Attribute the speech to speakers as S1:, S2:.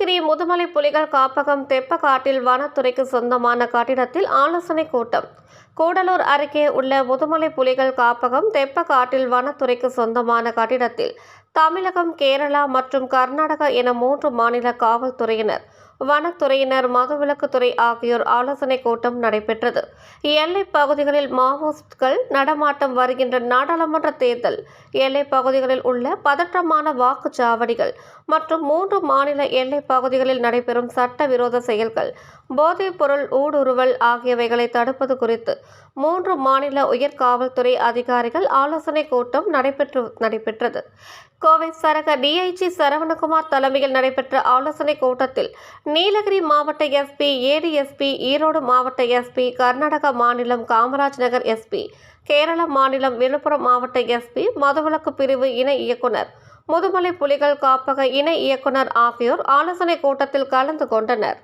S1: முதுமலை புலிகள் காப்பகம் தெப்பக்காட்டில் வனத்துறைக்கு சொந்தமான கட்டிடத்தில் ஆலோசனை கூட்டம். கூடலூர் அருகே உள்ள முதுமலை புலிகள் காப்பகம் தெப்பக்காட்டில் வனத்துறைக்கு சொந்தமான கட்டிடத்தில் தமிழகம் கேரளா மற்றும் கர்நாடகா என மூன்று மாநில காவல்துறையினர் வனத்துறையினர் மதுவிலக்குத்துறை ஆகியோர் ஆலோசனை கூட்டம் நடைபெற்றது. எல்லைப் பகுதிகளில் மாவோயிஸ்ட்கள் நடமாட்டம் வருகின்ற நாடாளுமன்ற தேர்தல். எல்லைப் பகுதிகளில் உள்ள பதற்றமான வாக்குச்சாவடிகள் மற்றும் மூன்று மாநில எல்லைப் பகுதிகளில் நடைபெறும் சட்டவிரோத செயல்கள் போதைப் பொருள் ஊடுருவல் ஆகியவைகளை தடுப்பது குறித்து மூன்று மாநில உயர் காவல்துறை அதிகாரிகள் ஆலோசனை கூட்டம் நடைபெற்று நடைபெற்றது. கோவை சரக டிஐஜி சரவணகுமார் தலைமையில் நடைபெற்ற ஆலோசனை கூட்டத்தில் நீலகிரி மாவட்ட எஸ்பி ஏடிஎஸ்பி ஈரோடு மாவட்ட எஸ்பி கர்நாடக மாநிலம் காமராஜ் நகர் எஸ்பி கேரள மாநிலம் விழுப்புரம் மாவட்ட எஸ்பி மதுவிலக்கு பிரிவு இணை இயக்குனர் முதுமலை புலிகள் காப்பக இணை இயக்குனர் ஆகியோர் ஆலோசனை கூட்டத்தில் கலந்து கொண்டனர்.